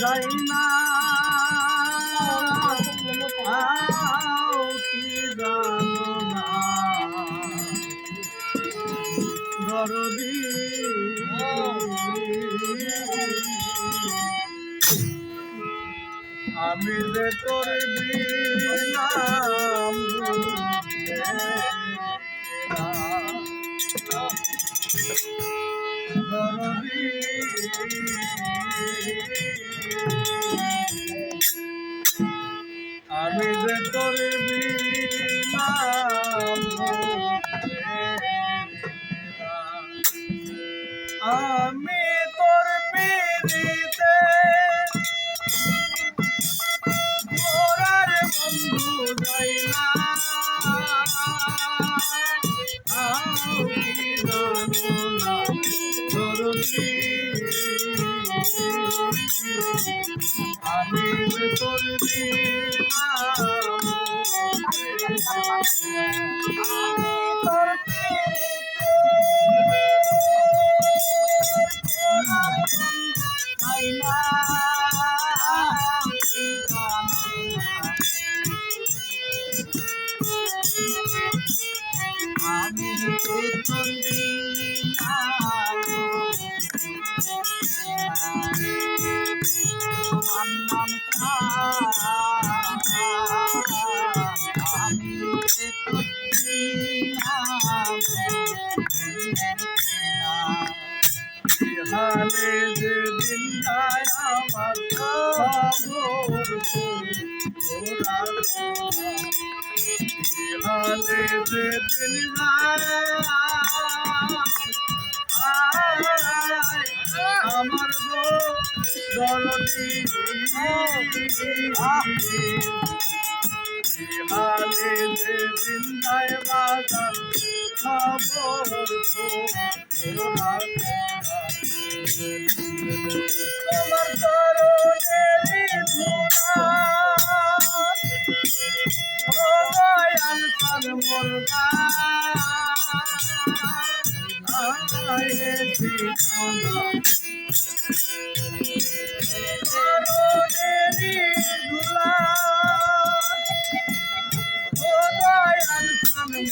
যাই না দরদি আমি যে তোর দিলাম। আমি যে তোর দরদি আমি যে তোর হালে যে দিন আমার হালে যে দিন দরদি হালে যে দিন যায় বাজার খবর তোমার তরুণের ধুলা ও দয়াল পাল মুরগা আয়েছি